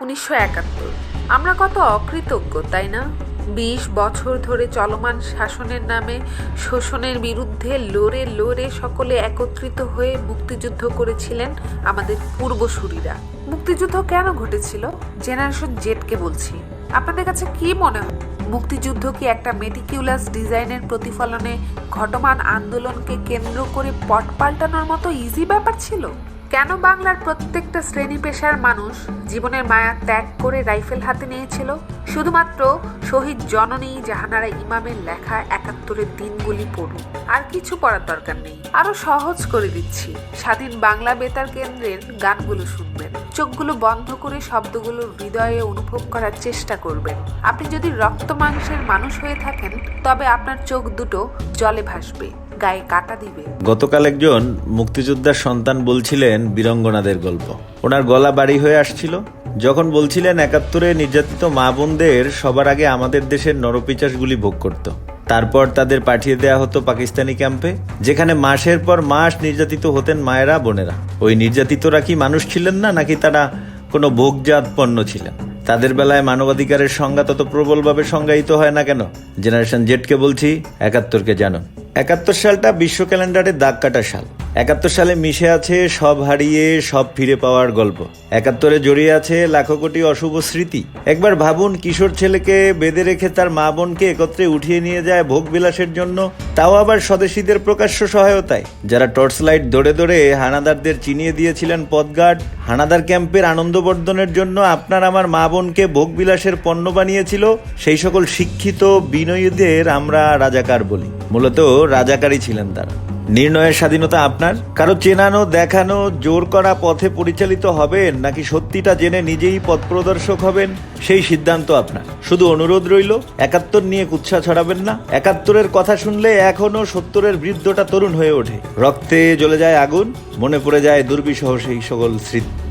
উনিশশো একাত্তর। আমরা কত অকৃতজ্ঞ, তাই না? বিশ বছর ধরে চলমান শাসনের নামে, শোষণের বিরুদ্ধে লড়ে লড়ে সকলে একত্রিত হয়ে মুক্তিযুদ্ধ করেছিলেন আমাদের পূর্বসূরীরা। মুক্তিযুদ্ধ কেন ঘটেছিল? জেনারেশন জেটকে বলছি। আপনাদের কাছে কি মনে হয়? মুক্তিযুদ্ধ কি একটা মেটিকিউলাস ডিজাইনের প্রতিফলনে ঘটমান আন্দোলনকে কেন্দ্র করে পট পাল্টানোর মতো ইজি ব্যাপার ছিল? কেন বাংলার প্রত্যেকটা শ্রেণি পেশার মানুষ জীবনের মায়া ত্যাগ করে রাইফেল হাতে নিয়েছিল? শুধুমাত্র শহীদ জননী জাহানারা ইমামের লেখা একাত্তরের দিনগুলি পড়ুন। আর কিছু পড়ার দরকার নেই। আরও সহজ করে দিচ্ছি। স্বাধীন বাংলা বেতার কেন্দ্রের গানগুলো শুনবেন। চোখগুলো বন্ধ করে শব্দগুলো হৃদয়ে অনুভব করার চেষ্টা করবেন। আপনি যদি রক্ত মাংসের মানুষ হয়ে থাকেন, তবে আপনার চোখ দুটো জলে ভাসবে। গায়ে কাটা দিবে। গতকাল একজন মুক্তিযোদ্ধার সন্তান বলছিলেন বীরঙ্গনাদের গল্প। ওনার গলা বাড়ি হয়ে আসছিল। যখন বলছিলেন একাত্তরে নির্যাতিত মা বোনদের সবার আগে আমাদের দেশের নরপিচাসগুলি ভোগ করত। তারপর তাদের পাঠিয়ে দেয়া হতো পাকিস্তানি ক্যাম্পে, যেখানে মাসের পর মাস নির্যাতিত হতেন মায়েরা, বোনেরা। ওই নির্যাতিতরা কি মানুষ ছিলেন না, নাকি তারা কোনো ভোগজাত পণ্য ছিলেন? তাদের বেলায় মানবাধিকারের সংজ্ঞা তত প্রবলভাবে সংজ্ঞায়িত হয় না কেন? জেনারেশন জেডকে বলছি, একাত্তরকে জানো একাত্তর সালটা বিশ্ব ক্যালেন্ডারে দাগ কাটা সাল। একাত্তর সালে মিশে আছে সব হারিয়ে, সব ফিরে পাওয়ার গল্প। একাত্তরে জড়িয়ে আছে লাখো কোটি অশুভ স্মৃতি। একবার ভাবুন, কিশোর ছেলেকে বেঁধে রেখে তার মা বোনকে একত্রে উঠিয়ে নিয়ে যায় ভোগ বিলাসের জন্য, তাও আবার স্বদেশীদের প্রকাশ্য সহায়তায়। যারা টর্চ লাইট দৌড়ে দৌড়ে হানাদারদের চিনিয়ে দিয়েছিলেন পদগার্ড হানাদার ক্যাম্পের আনন্দবর্ধনের জন্য আপনার আমার মা বোনকে ভোগ বিলাসের পণ্য বানিয়েছিল, সেই সকল শিক্ষিত বিনয়ীদের আমরা রাজাকার বলি। মূলত রাজাকারই ছিলেন তারা। নির্ণয়ের স্বাধীনতা আপনার? কারও চেনানো, দেখানো, জোর করা পথে পরিচালিত হবেন নাকি সত্যিটা জেনে নিজেই পথ প্রদর্শক হবেন, সেই সিদ্ধান্ত আপনার। শুধু অনুরোধ রইল, একাত্তর নিয়ে কুৎসা ছড়াবেন না। একাত্তরের কথা শুনলে এখনও সত্তরের বৃদ্ধটা তরুণ হয়ে ওঠে। রক্তে জ্বলে যায় আগুন, মনে পড়ে যায় দুর্বিষহ সেই সকল স্মৃতি।